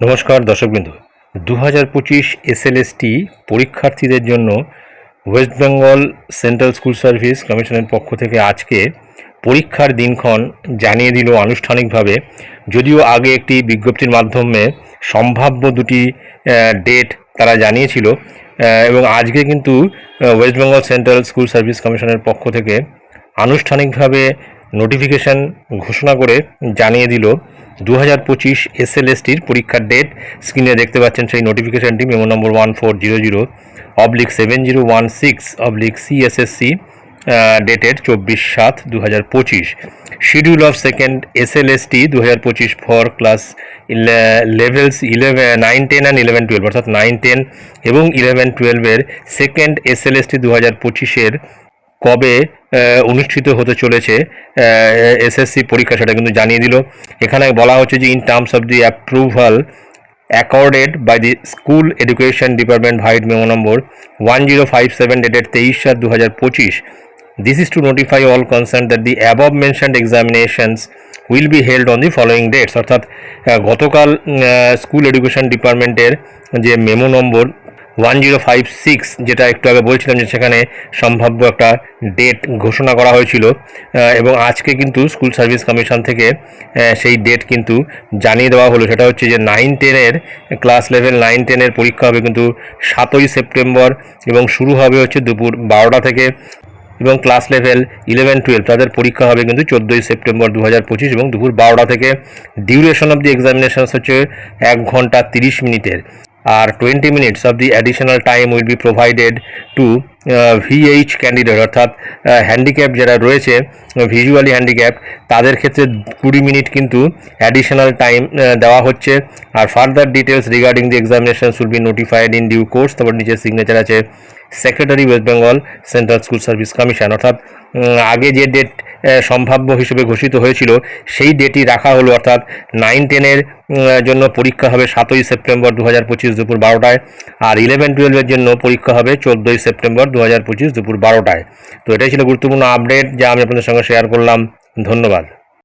নমস্কার, দর্শকবৃন্দ। দু হাজার পঁচিশ এসএলএসটি পরীক্ষার্থীদের জন্য West Bengal central school service কমিশনের পক্ষ থেকে আজকে পরীক্ষার দিনক্ষণ জানিয়ে দিল আনুষ্ঠানিকভাবে। যদিও আগে একটি বিজ্ঞপ্তির মাধ্যমে সম্ভাব্য দুটি ডেট তারা জানিয়েছিল এবং আজকে কিন্তু West Bengal central school service কমিশনের পক্ষ থেকে আনুষ্ঠানিকভাবে নোটিফিকেশন ঘোষণা করে জানিয়ে দিল। দু হাজার পঁচিশ এসএলএসটির পরীক্ষার ডেট স্ক্রিনে দেখতে পাচ্ছেন সেই নোটিফিকেশনটি memo number one four zero zero oblique seven zero one six oblique CSSC dated চব্বিশ সাত দু হাজার পঁচিশ। শিডিউল অফ সেকেন্ড এসএলএসটি দু হাজার পঁচিশ for class levels eleven nine ten and eleven twelve অর্থাৎ নাইন টেন এবং ইলেভেন টুয়েলভের সেকেন্ড এসএলএসটি দু হাজার পঁচিশের কবে অনুষ্ঠিত হতে চলেছে এসএসসি পরীক্ষা সেটা কিন্তু জানিয়ে দিল। এখানে বলা হচ্ছে যে in terms of the approval accorded by the school education department vide memo number one zero five seven dated তেইশ সাত দু হাজার পঁচিশ this is to notify all concern that above mentioned examinations will be held on the following dates অর্থাৎ গতকাল school education ডিপার্টমেন্টের যে memo number one zero five six যেটা একটু আগে বলছিলাম যে সেখানে সম্ভাব্য একটা ডেট ঘোষণা করা হয়েছিল এবং আজকে কিন্তু স্কুল সার্ভিস কমিশন থেকে সেই ডেট কিন্তু জানিয়ে দেওয়া হলো। সেটা হচ্ছে যে নাইন টেনের ক্লাস লেভেল নাইন টেনের পরীক্ষা হবে কিন্তু সাতই সেপ্টেম্বর এবং শুরু হবে হচ্ছে দুপুর বারোটা থেকে, এবং ক্লাস লেভেল ইলেভেন টুয়েলভ তাদের পরীক্ষা হবে কিন্তু চোদ্দোই সেপ্টেম্বর দু হাজার পঁচিশ এবং দুপুর বারোটা থেকে। ডিউরেশন অফ দি এক্সামিনেশনস হচ্ছে এক ঘণ্টা তিরিশ মিনিটের। আর twenty minutes of the additional time will be provided to VH candidate অর্থাৎ হ্যান্ডিক্যাপ যারা রয়েছে ভিজুয়ালি হ্যান্ডিক্যাপ তাদের ক্ষেত্রে কুড়ি মিনিট কিন্তু অ্যাডিশনাল টাইম দেওয়া হচ্ছে। আর further details regarding the examination will be notified in due course তারপর নিচে সিগনেচার আছে secretary West Bengal central school service commission অর্থাৎ আগে যে ডেট সম্ভাব্য হিসেবে ঘোষিত হয়েছিল। সেই ডেটই রাখা হলো, অর্থাৎ নাইন টেনের জন্য পরীক্ষা হবে সাতই সেপ্টেম্বর দু হাজার পঁচিশ দুপুর বারোটায়, আর ইলেভেন টুয়েলভের জন্য পরীক্ষা হবে চোদ্দোই সেপ্টেম্বর দু হাজার পঁচিশ দুপুর বারোটায়। তো এটাই ছিল গুরুত্বপূর্ণ আপডেট যা আমি আপনাদের সঙ্গে শেয়ার করলাম। ধন্যবাদ।